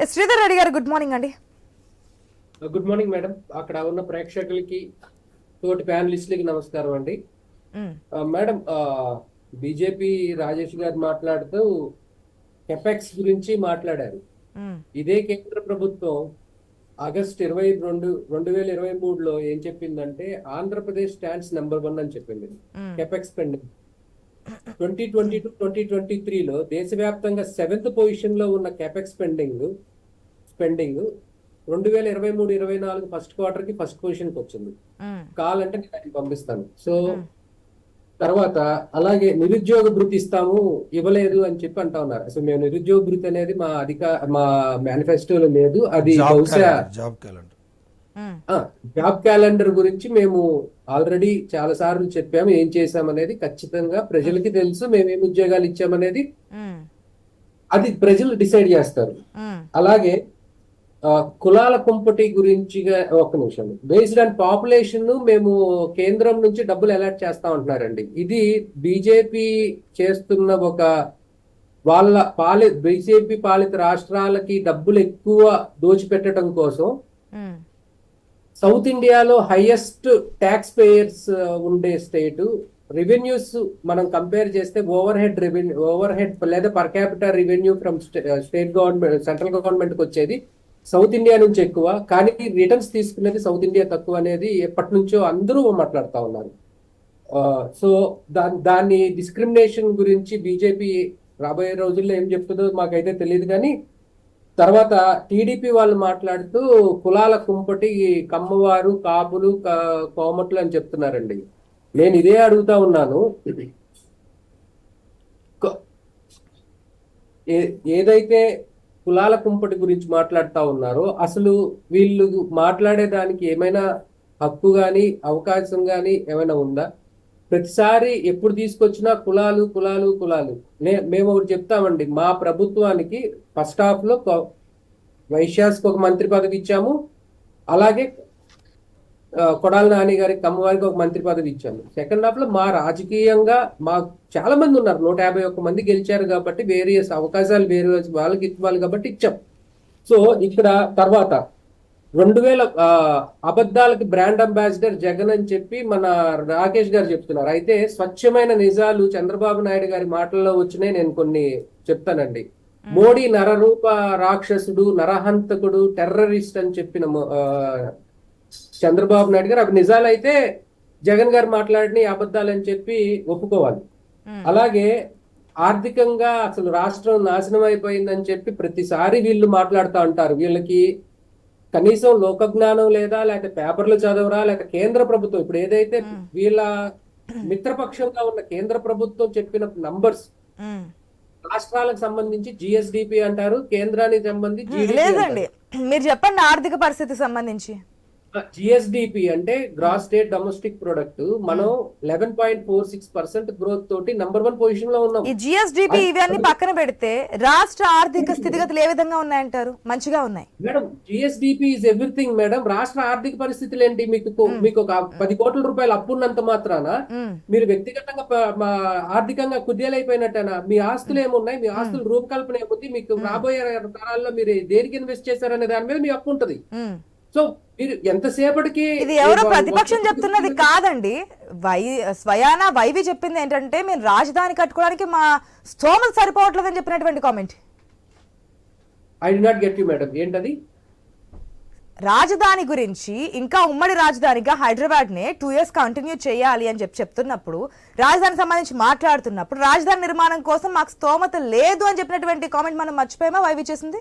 శ్రీధర్ రెడ్డి గారు good morning అండి. Good morning madam అక్కడ ఉన్న ప్రేక్షకులకి తోటి ప్యానలిస్టులకి నమస్కారం అండి. మేడం బీజేపీ రాజేష్ గారు మాట్లాడుతూ కెపెక్స్ గురించి మాట్లాడారు. మ్మ్. ఇదే కేంద్ర ప్రభుత్వం ఆగస్ట్ ఇరవై రెండు రెండు వేల ఇరవై మూడులో ఏం చెప్పిందంటే ఆంధ్రప్రదేశ్ స్టాండ్స్ నెంబర్ వన్ అని చెప్పింది. Capex spending twenty twenty two twenty twenty త్రీలో దేశవ్యాప్తంగా సెవెంత్ పొజిషన్లో ఉన్న కెపెక్స్ స్పెండింగ్ స్పెండింగ్ రెండు వేల ఇరవై మూడు ఇరవై నాలుగు ఫస్ట్ క్వార్టర్కి ఫస్ట్ పొజిషన్కి వచ్చింది. కావాలంటే నేను అది పంపిస్తాను. సో తర్వాత అలాగే నిరుద్యోగ భృతి ఇస్తాము ఇవ్వలేదు అని చెప్పి అంటా ఉన్నారు. అసలు మేము నిరుద్యోగ భృతి అనేది మా అధిక మా మేనిఫెస్టోలో లేదు. అది జాబ్ బహుశా క్యాలెండర్ జాబ్ క్యాలెండర్ గురించి మేము ఆల్రెడీ చాలా సార్లు చెప్పాము. ఏం చేశామనేది ఖచ్చితంగా ప్రజలకి తెలుసు. మేము ఉద్యోగాలు ఇచ్చామనేది అది ప్రజలు డిసైడ్ చేస్తారు. అలాగే కులాల కుంపటి గురించి ఒక నిమిషం. బేస్డ్ ఆన్ పాపులేషన్ మేము కేంద్రం నుంచి డబ్బులు అలాట్ చేస్తా ఉంటున్నారండి. ఇది బీజేపీ చేస్తున్న ఒక వాళ్ళ పాలి బీజేపీ పాలిత రాష్ట్రాలకి డబ్బులు ఎక్కువ దోచిపెట్టడం కోసం సౌత్ ఇండియాలో హైయెస్ట్ ట్యాక్స్ పేయర్స్ ఉండే స్టేటు. రెవెన్యూస్ మనం కంపేర్ చేస్తే over head revenue over head లేదా per capital revenue from state government central గవర్నమెంట్కి వచ్చేది సౌత్ ఇండియా నుంచి ఎక్కువ. కానీ రిటర్న్స్ తీసుకునేది సౌత్ ఇండియా తక్కువ అనేది ఎప్పటి నుంచో అందరూ మాట్లాడుతూ ఉన్నారు. సో దా దాన్ని డిస్క్రిమినేషన్ గురించి బీజేపీ రాబోయే రోజుల్లో ఏం చెప్తుందో మాకైతే తెలియదు కానీ తర్వాత టీడీపీ వాళ్ళు మాట్లాడుతూ కులాల కుంపటి కమ్మవారు కాపులు కోమట్లు అని చెప్తున్నారండి. నేను ఇదే అడుగుతా ఉన్నాను. ఏ- ఏదైతే కులాల కుంపటి గురించి మాట్లాడుతూ ఉన్నారో అసలు వీళ్ళు మాట్లాడేదానికి ఏమైనా హక్కు కానీ అవకాశం కానీ ఏమైనా ఉందా? ప్రతిసారి ఎప్పుడు తీసుకొచ్చినా కులాలు కులాలు కులాలు. నే- మేము ఒకటి చెప్తామండి. మా ప్రభుత్వానికి ఫస్ట్ హాఫ్లో వైశ్యాస్కి ఒక మంత్రి పదవి ఇచ్చాము. అలాగే కొడాల నాని గారికి కమ్మవారికి ఒక మంత్రి పదవి ఇచ్చాము. సెకండ్ హాఫ్లో మా రాజకీయంగా మా చాలా మంది ఉన్నారు. నూట యాభై ఒక్క మంది గెలిచారు కాబట్టి వేరియస్ అవకాశాలు వేరే వాళ్ళకి ఇవ్వాలి కాబట్టి ఇచ్చాం. సో ఇక్కడ తర్వాత రెండు వేల అబద్ధాలకి బ్రాండ్ అంబాసిడర్ జగన్ అని చెప్పి మన రాకేష్ గారు చెప్తున్నారు. అయితే స్వచ్ఛమైన నిజాలు చంద్రబాబు నాయుడు గారి మాటల్లో వచ్చినాయి. నేను కొన్ని చెప్తానండి. మోడీ నరరూప రాక్షసుడు నరహంతకుడు టెర్రరిస్ట్ అని చెప్పిన చంద్రబాబు నాయుడు గారు. అవి నిజాలైతే జగన్ గారు మాట్లాడిన అబద్ధాలు అని చెప్పి ఒప్పుకోవాలి. అలాగే ఆర్థికంగా అసలు రాష్ట్రం నాశనం అయిపోయిందని చెప్పి ప్రతిసారి వీళ్ళు మాట్లాడుతూ ఉంటారు. వీళ్ళకి కనీసం లోక జ్ఞానం లేదా లేకపోతే పేపర్లు చదవరా లేక కేంద్ర ప్రభుత్వం. ఇప్పుడు ఏదైతే వీళ్ళ మిత్రపక్షంగా ఉన్న కేంద్ర ప్రభుత్వం చెప్పిన నంబర్స్. రాష్ట్రాలకు సంబంధించి జిఎస్డిపి అంటారు కేంద్రానికి సంబంధించి లేదండి. మీరు చెప్పండి ఆర్థిక పరిస్థితికి సంబంధించి. జిఎస్డిపి అంటే గ్రాస్ స్టేట్ డొమెస్టిక్ ప్రొడక్ట్ మనం eleven point four six percent growth తోటి నంబర్ వన్ పొజిషన్లో ఉన్నాం. ఈ జిఎస్డిపి ఇవన్నీ పక్కన పెడితే రాష్ట్ర ఆర్థిక స్థితిగతులు ఏ విధంగా ఉన్నాయంటారు? మంచిగా ఉన్నాయి. Madam GSDP is everything madam. రాష్ట్ర ఆర్థిక పరిస్థితులు ఏంటి మీకు? కో- మీకు ఒక పది కోట్ల రూపాయలు అప్పు ఉన్నంత మాత్రాన మ్మ్. మీరు వ్యక్తిగతంగా ఆర్థికంగా కుదేలైపోయినట్టేనా? మీ ఆస్తులు ఏమున్నాయి? మీ ఆస్తులు రూపకల్పన ఏముంది? మీకు రాబోయే తరాల్లో మీరు దేనికి ఇన్వెస్ట్ చేశారనే దాని మీద మీ అప్పు ఉంటది. సో మీరు ఎంతసేపటికి ఇది ఎవరో ప్రతిపక్షం చెప్తున్నది కాదండి. వై స్వయానా వైవి చెప్పింది ఏంటంటే మేము రాజధాని కట్టుకోవడానికి మా స్తోమత సరిపోవట్లేదని చెప్పినటువంటి comment I did not get you madam ఏంటది? రాజధాని గురించి ఇంకా ఉమ్మడి రాజధానిగా హైదరాబాద్ నే టూ ఇయర్స్ కంటిన్యూ చేయాలి అని చెప్పి చెప్తున్నప్పుడు రాజధానికి సంబంధించి మాట్లాడుతున్నప్పుడు రాజధాని నిర్మాణం కోసం మాకు స్తోమత లేదు అని చెప్పినటువంటి కామెంట్ మనం మర్చిపోయామా వైవి చేసింది?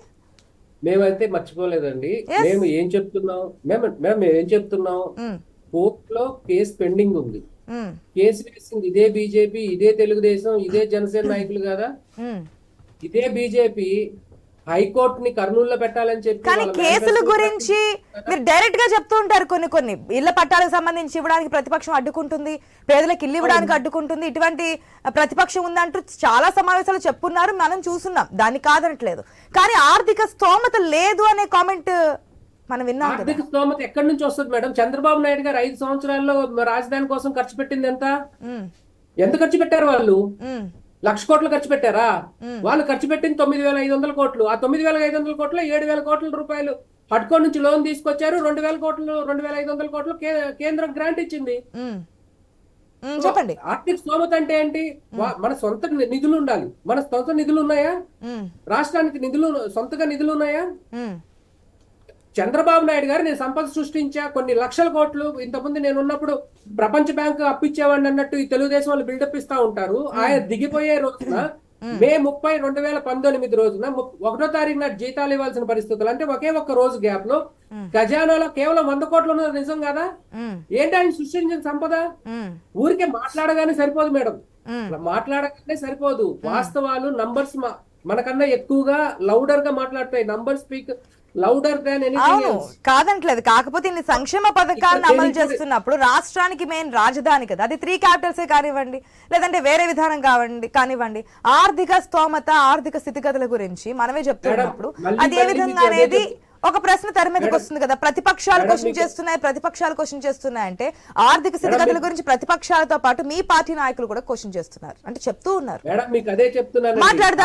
మేమైతే మర్చిపోలేదండి. మేము ఏం చెప్తున్నాం మేము మేము ఏం చెప్తున్నాం మ్మ్. కోర్ట్లో కేసు పెండింగ్ ఉంది. కేసు వేసింది ఇదే బీజేపీ ఇదే తెలుగుదేశం ఇదే జనసేన నాయకులు కదా. ఇదే బీజేపీ హైకోర్టుని కర్నూలులో పెట్టాలని చెప్పి కానీ కేసుల గురించి మీరు డైరెక్ట్గా చెప్తూ ఉంటారు కొన్ని కొన్ని. ఇళ్ళ పట్టాలకు సంబంధించి ఇవ్వడానికి ప్రతిపక్షం అడ్డుకుంటుంది పేదలకు ఇల్లు ఇవ్వడానికి అడ్డుకుంటుంది ఇటువంటి ప్రతిపక్షం ఉందంటూ చాలా సమావేశాలు చెప్పున్నారు మనం చూస్తున్నాం. దాన్ని కాదనట్లేదు. కానీ ఆర్థిక స్తోమత లేదు అనే కామెంట్ మనం విన్నాం ఆర్థిక స్తోమత ఎక్కడి నుంచి వస్తుంది మేడం? చంద్రబాబు నాయుడు గారు ఐదు సంవత్సరాల్లో రాజధాని కోసం ఖర్చు పెట్టింది ఎంత? ఎంత ఖర్చు పెట్టారు వాళ్ళు? లక్ష కోట్లు ఖర్చు పెట్టారా? వాళ్ళు ఖర్చు పెట్టింది తొమ్మిది వేల ఐదు వందల కోట్లు. ఆ తొమ్మిది వేల ఐదు వందల కోట్లు ఏడు వేల కోట్ల రూపాయలు. హడ్కో నుంచి లోన్ తీసుకొచ్చారు రెండు వేల కోట్లు రెండు వేల ఐదు వందల కోట్లు కేంద్రం గ్రాంట్ ఇచ్చింది. చెప్పండి. ఆర్థిక స్తోమత అంటే ఏంటి? మన సొంత నిధులు ఉండాలి. మన సొంత నిధులు ఉన్నాయా? రాష్ట్రానికి నిధులు సొంతగా నిధులు ఉన్నాయా? చంద్రబాబు నాయుడు గారు నేను సంపద సృష్టించా కొన్ని లక్షల కోట్లు ఇంతకుముందు నేను ఉన్నప్పుడు ప్రపంచ బ్యాంకు అప్పిచ్చేవాడిని అన్నట్టు ఈ తెలుగుదేశం వాళ్ళు బిల్డప్ ఇస్తా ఉంటారు. ఆయన దిగిపోయే రోజున మే ముప్పై రెండు వేల పంతొమ్మిది రోజున ఒకటో తారీఖు నాటి జీతాలు ఇవ్వాల్సిన పరిస్థితులు. అంటే ఒకే ఒక్క రోజు గ్యాప్లో ఖజానాలో కేవలం వంద కోట్లు ఉన్నది నిజం కదా? ఏంటి ఆయన సృష్టించిన సంపద? ఊరికే మాట్లాడగానే సరిపోదు మేడం. మాట్లాడగానే సరిపోదు. వాస్తవాలు నంబర్స్ మనకన్నా ఎక్కువగా లౌడర్గా మాట్లాడతాయి. నంబర్ స్పీక్ లౌడర్ దాన్ అవును కాదంటలేదు. కాకపోతే ఇన్ని సంక్షేమ పథకాలను అమలు చేస్తున్నప్పుడు రాష్ట్రానికి మెయిన్ రాజధాని కదా. అది త్రీ క్యాపిటల్సే కానివ్వండి లేదంటే వేరే విధానం కావండి కానివ్వండి. ఆర్థిక స్తోమత ఆర్థిక స్థితిగతుల గురించి మనమే చెప్తున్నప్పుడు అది ఏ విధంగా అనేది ఒక ప్రశ్న తెర మీదకి వస్తుంది కదా. ప్రతిపక్షాలు క్వశ్చన్ చేస్తున్నాయి ప్రతిపక్షాలు క్వశ్చన్ చేస్తున్నాయి అంటే ఆర్థిక స్థితిగతుల గురించి ప్రతిపక్షాలతో పాటు మీ పార్టీ నాయకులు కూడా క్వశ్చన్ చేస్తున్నారు. అంటే చెప్తూ ఉన్నారు. మాట్లాడదాం.